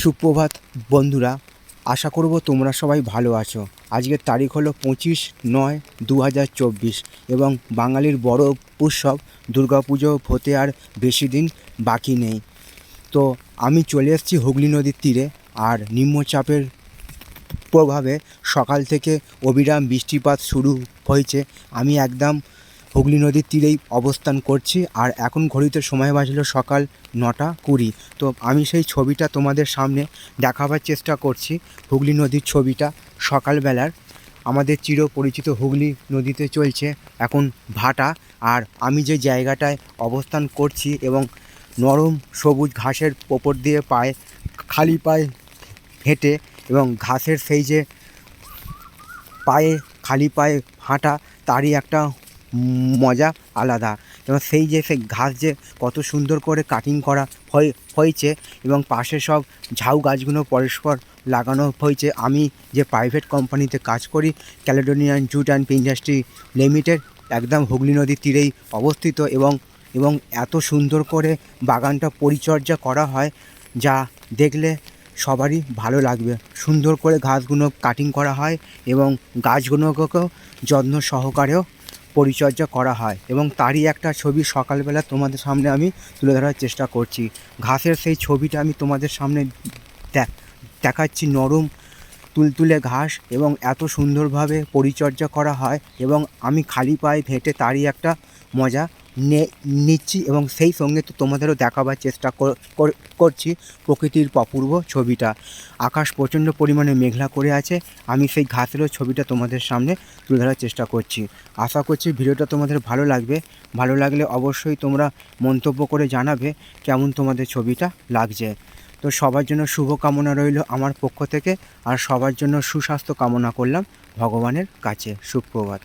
সুপ্রভাত, বন্ধুরা। আশা করব তোমরা সবাই ভালো আছো। আজকের তারিখ হলো পঁচিশ নয় দু এবং বাঙালির বড় উৎসব দুর্গাপুজো হতে আর বেশি দিন বাকি নেই। তো আমি চলে এসেছি হুগলি নদীর তীরে আর নিম্নচাপের প্রভাবে সকাল থেকে অবিরাম বৃষ্টিপাত শুরু হয়েছে। আমি একদম হুগলি নদীর তীরেই অবস্থান করছি। আর এখন ঘড়িতে সময় বাজলো সকাল নটা কুড়ি। তো আমি সেই ছবিটা তোমাদের সামনে দেখাবার চেষ্টা করছি, হুগলি নদীর ছবিটা। সকালবেলার আমাদের চিরপরিচিত হুগলি নদীতে চলছে এখন ভাটা। আর আমি যে জায়গাটায় অবস্থান করছি এবং নরম সবুজ ঘাসের ওপর দিয়ে পায়ে, খালি পায়ে হেঁটে এবং ঘাসের সেই যে পায়ে, খালি পায়ে হাঁটা, তারই একটা মজা আলাদা। এবং সেই যে, সেই ঘাস যে কত সুন্দর করে কাটিং করা হয়ে হয়েছে এবং পাশে সব ঝাউ গাছগুলো পরস্পর লাগানো হয়েছে। আমি যে প্রাইভেট কোম্পানিতে কাজ করি Caledonian jute and industry limited একদম হুগলি নদীর তীরেই অবস্থিত এবং এবং এত সুন্দর করে বাগানটা পরিচর্যা করা হয়, যা দেখলে সবারই ভালো লাগবে। সুন্দর করে ঘাসগুলো কাটিং করা হয় এবং গাছগুলোকেও যত্ন সহকারেও পরিচর্যা করা হয় এবং তারই একটা ছবি সকালবেলা তোমাদের সামনে আমি তুলে ধরার চেষ্টা করছি। ঘাসের সেই ছবিটা আমি তোমাদের সামনে দেখাচ্ছি নরম তুলতুলে ঘাস এবং এত সুন্দরভাবে পরিচর্যা করা হয় এবং আমি খালি পায়ে হেঁটে তারই একটা মজা নিচ্ছি এবং সেই সঙ্গে তো তোমাদেরও দেখাবার চেষ্টা কর- কর- করছি প্রকৃতির অপূর্ব ছবিটা। আকাশ প্রচণ্ড পরিমাণে মেঘলা করে আছে। আমি সেই ঘাসেরও ছবিটা তোমাদের সামনে তুলে ধরার চেষ্টা করছি। আশা করছি ভিডিওটা তোমাদের ভালো লাগবে। ভালো লাগলে অবশ্যই তোমরা মন্তব্য করে জানাবে কেমন তোমাদের ছবিটা লাগছে। তো সবার জন্য শুভ কামনা রইল আমার পক্ষ থেকে আর সবার জন্য সুস্বাস্থ্য কামনা করলাম ভগবানের কাছে। সুপ্রভাত।